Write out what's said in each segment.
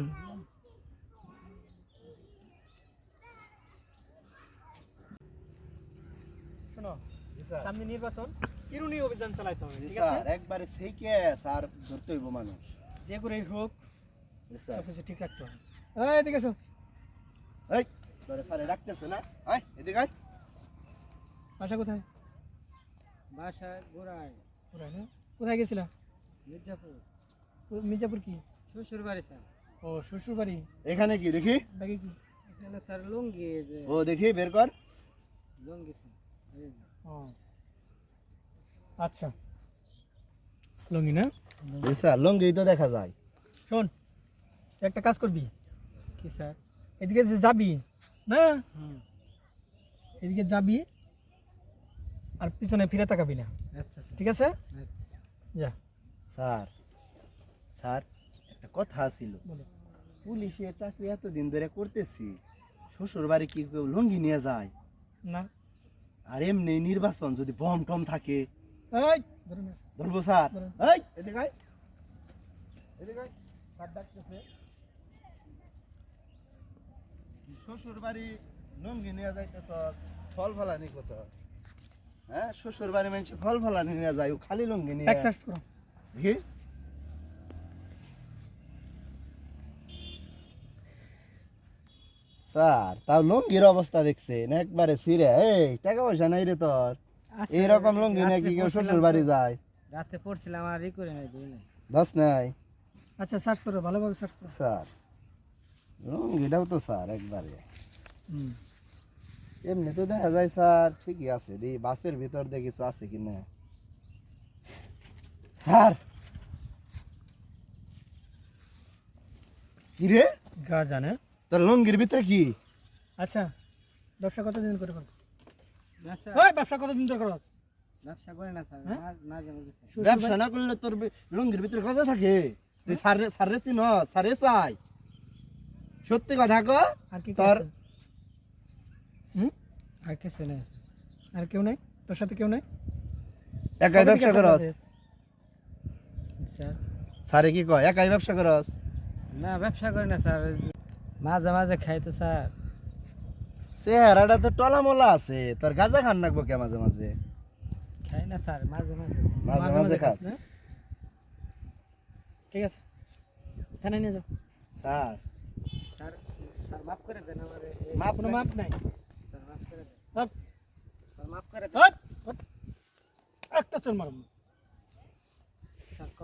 হুম। শোনো সামনে নির্বাচন চিরুনি অভিযান চালাইতে হবে ঠিক আছে? একবারে সেই কে স্যার ধরতে হইব মানুষ। যে করে হোক সবকিছু ঠিক রাখতে হবে। এই এদিকে এসো এই তোরে স্যারে রাখতেছে না? আয় এদিকে আয়। বাসা কোথায়? বাসা গোড়ায়। কোথায় না? কোথায় গেছিলা? মির্জাপুর। মির্জাপুর কি? শ্বশুর বাড়ি স্যার। ও শ্বশুর বাড়ি এখানে কি দেখি? ব্যাগে কি? এখানে স্যার লুঙ্গি ও দেখি বের কর। লুঙ্গি। ও আচ্ছা। লঙ্গি না? স্যার লঙ্গি তো দেখা যায়। শোন একটা কাজ করবি? কি স্যার? এদিকে যে যাবি না? এদিকে যাবি আর পিছনে ফিরে তাকাবি না। আচ্ছা ঠিক আছে? আচ্ছা। যা। স্যার স্যার একটা কথা ছিল বলো। পুলিশের চাকরি এতদিন ধরে করতেছি শ্বশুর বাড়ি কি কেউ লুঙ্গি নিয়ে যায়? না। আর এমনি নির্বাচন যদি বম টম থাকে? ধরবো স্যার। এই এদিকে এদিকে ডাকতেছে। শ্বশুর বাড়ি লুঙ্গি নিয়ে যাইতেছ ফল ফলানি কত? হ্যাঁ শ্বশুর বাড়ি মানুষ ফল ফলানি নিয়ে যায় ও খালি লুঙ্গি নিয়ে। এক্সারসাইজ করো। দেখি স্যার তাও লুঙ্গির অবস্থা দেখছেন একবারে সিরে এই টাকা পয়সা নাই রে তোর। এইরকম লুঙ্গি নাকি কেউ শ্বশুর বাড়ি যায়? রাতে পড়ছিলাম আর ই করে নাই দিই নাই। দশ নাই? আচ্ছা সার্চ করো ভালোভাবে সার্চ করো। স্যার লুঙ্গিটাও তো স্যার একবারে। এমনি তো দেখা যায় স্যার ঠিকই আছে দি বাসের ভিতর দিয়ে কিছু আছে কি না? স্যার! কি রে? গা জানে তোর লুঙ্গির ভিতরে কি? আচ্ছা ব্যবসা কতদিন করে করো? ব্যবসা ওই ব্যবসা কতদিন ধরে করো? ব্যবসা করে না স্যার হ্যাঁ? মাঝ- মাঝে ব্যবসা না করলে তোর লুঙ্গির ভিতরে কথা থাকে? তুই সারে সারে চিন সারে চাই। সত্যি কথা কো আর কি তোর- হুম? আর কিছু নেই। আর কেউ নাই? তোর সাথে কেউ নাই? একাই ব্যবসা করস? স্যার। সারে কি কয় একাই ব্যবসা করস? না ব্যবসা করে না স্যার। মাঝে মাঝে খাই তো স্যার চেহারাটা তো টলা মলা আছে। তোর গাঁজা খান নাকবো কে মাঝে মাঝে? খাই না স্যার মাঝে মাঝে। মাঝে মাঝে খাস। ঠিক আছে। থানায় নিয়ে যাও। স্যার। স্যার স্যার মাফ করে দেন আমার। মাপ কোনো মাপ নাই। স্যার মাফ করে দেন। স্যার মাফ করে দেন। একটা চল মারব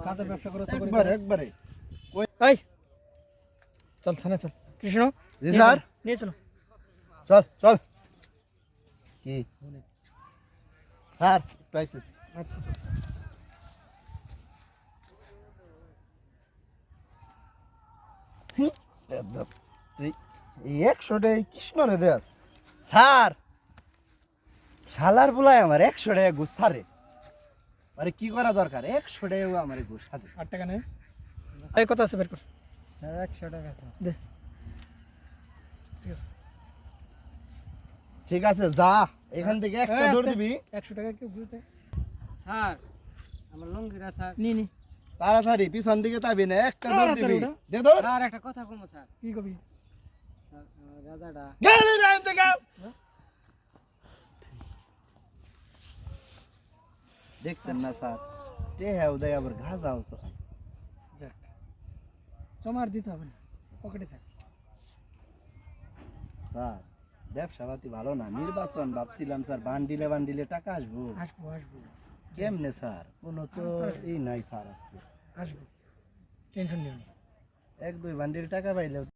কাজের ব্যবসা করো একবার একবারে। এই! চল থানায় চল। কৃষ্ণ জি নিয়ে স্যার। নিয়ে চলো। চল চল। কি? স্যার একটু আচ্ছা। একদম। তুই এই একশোটা এই কৃষ্ণরে দেস স্যার শালার বলাই আমার একশো টাকা ঘুষ সারে আরে কি করা দরকার? একশো টাকা আমার ঘুষ সাথে আট টাকা নেই। এই কত আছে বের কর। একশো টাকা দে। ঠিক আছে যা। এখান থেকে একটা দৌড় আস্তে। দিবি। একশো টাকা কেউ ঘুরতে স্যার আমার লুঙ্গিরা স্যার। নি নি। তাড়াতাড়ি পিছন দিকে তাবি না একটা তাড়াতাড়ি দিবি। দে দৌড়। স্যার একটা কথা কমো স্যার। কি কবি? স্যার আমার গাজাটা। গেলি না এখান থেকে। দেখছেন না স্যার? টে হ্যাঁ উদয় আবার ঘাস অবস্থা। যাক। জমার দিতে হবে না। পকেটে থাক। স্যার ব্যবসা পাতি ভালো না নির্বাচন ভাবছিলাম স্যার বান্ডিলে বান্ডিলে টাকা আসব। আসব আসব। কেমনে স্যার? কোনো তো এই নাই স্যার আসতে আসব। টেনশন নিও এক দুই বান্ডিল টাকা পাইলেও